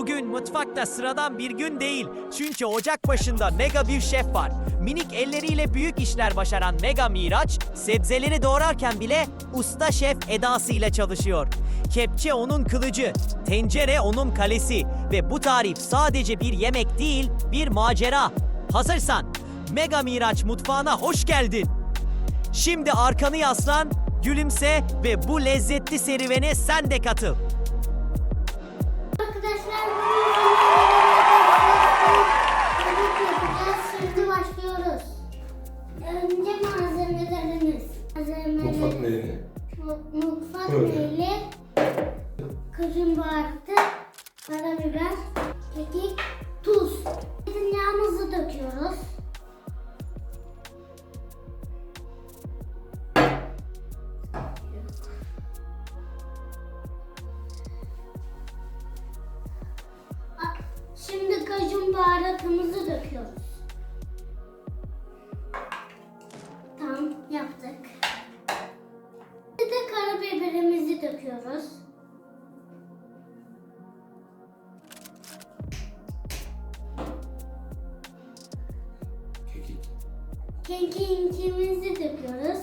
Bugün mutfakta sıradan bir gün değil. Çünkü ocak başında mega bir şef var. Minik elleriyle büyük işler başaran Mega Miraç, sebzeleri doğrarken bile usta şef edasıyla çalışıyor. Kepçe onun kılıcı, tencere onun kalesi ve bu tarif sadece bir yemek değil, bir macera. Hazırsan Mega Miraç mutfağına hoş geldin. Şimdi arkanı yaslan, gülümse ve bu lezzetli serüvene sen de katıl. Zeytinyağımızı döküyoruz. Kekiğimizi döküyoruz.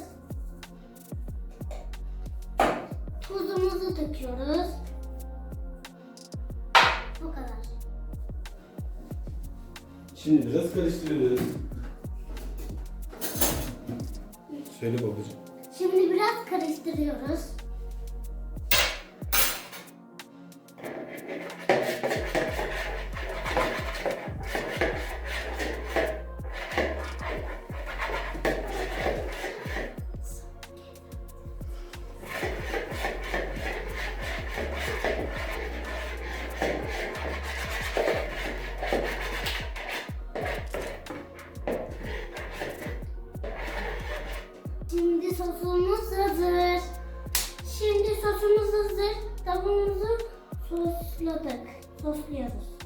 Tuzumuzu döküyoruz. Bu kadar. Şimdi biraz karıştırıyoruz. Söyle babacığım. Şimdi biraz karıştırıyoruz. Sosumuz hazır. Şimdi sosumuz hazır. Tavuğumuzu sosladık. Sosluyoruz.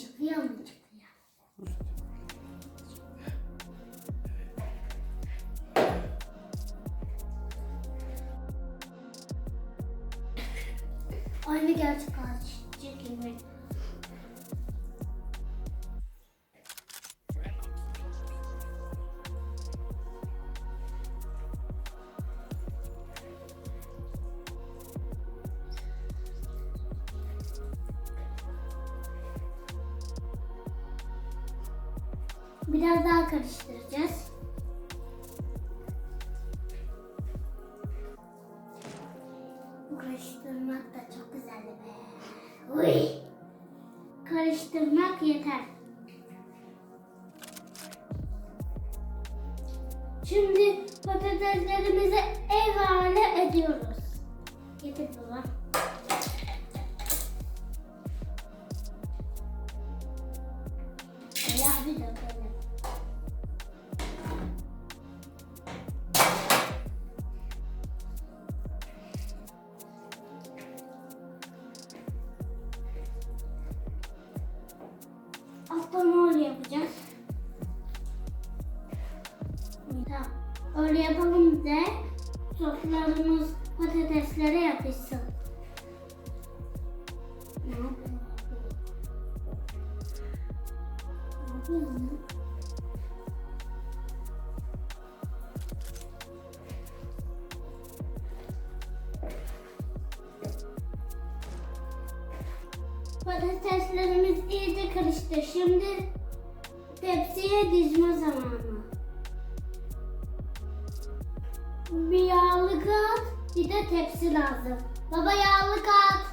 Çıkıyor? Aynı gerçek ağaç gibi. Biraz daha karıştıracağız. Karıştırmak yeter. Şimdi patateslerimizi ev hale ediyoruz. Getir baba. Ya bir dakika. Alttan öyle yapacağız. Tamam. Öyle yapalım da soslarımız patateslere yapışsın. Ne yapalım? Ne yapalım? Karıştı. Şimdi tepsiye dizme zamanı. Bir yağlı kağıt, bir de tepsi lazım. Baba yağlı kağıt.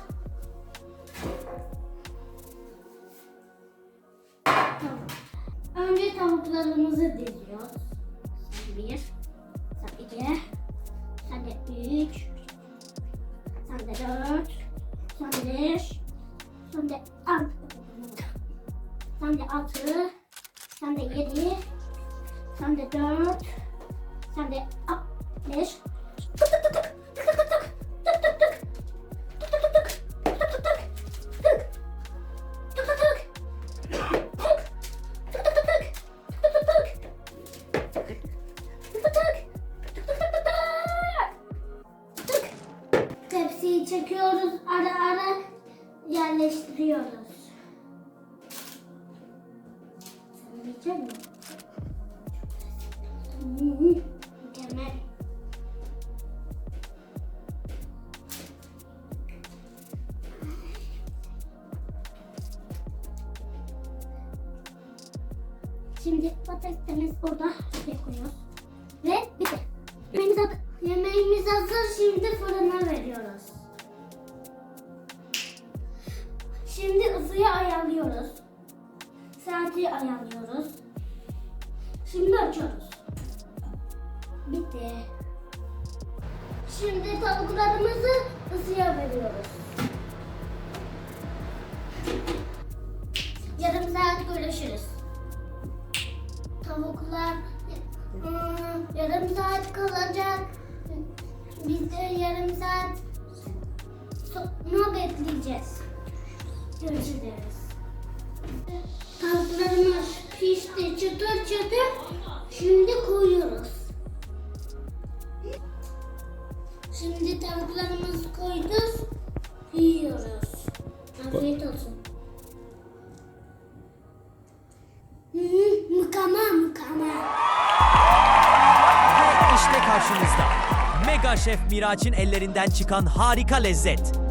Tamam. Önce tavuklarımızı diziyoruz. Sen de hop. Bir. Tık tık tık tık. Tık tık tık tık. Tık tık tık. Tık tık tık tık. Tık tık tık. Tık. Tık tık tık. çekiyoruz ara ara yerleştiriyoruz. Şimdi patatesimiz burada şuraya koyuyoruz. Ve bitti. Yemeğimiz. Yemeğimiz hazır. Şimdi fırına veriyoruz. Şimdi ısıyı ayarlıyoruz. Saati ayarlıyoruz. Şimdi açıyoruz. Bitti. Şimdi tavuklarımızı ısıya veriyoruz. Bekleyeceğiz. Görüşürüz. Tavuklarımız pişti çıtır çıtır. Şimdi koyuyoruz. Şimdi tavuklarımızı koyduk. Yiyoruz. Afiyet olsun. Mükemmel mükemmel. İşte karşınızda. Mega Şef Miraç'ın ellerinden çıkan harika lezzet.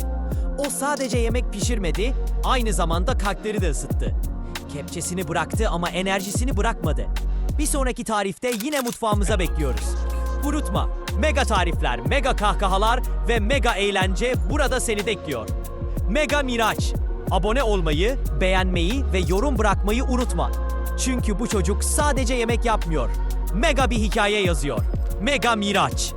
O sadece yemek pişirmedi, aynı zamanda kalpleri de ısıttı. Kepçesini bıraktı ama enerjisini bırakmadı. Bir sonraki tarifte yine mutfağımıza bekliyoruz. Unutma, mega tarifler, mega kahkahalar ve mega eğlence burada seni bekliyor. Mega Miraç. Abone olmayı, beğenmeyi ve yorum bırakmayı unutma. Çünkü bu çocuk sadece yemek yapmıyor. Mega bir hikaye yazıyor. Mega Miraç.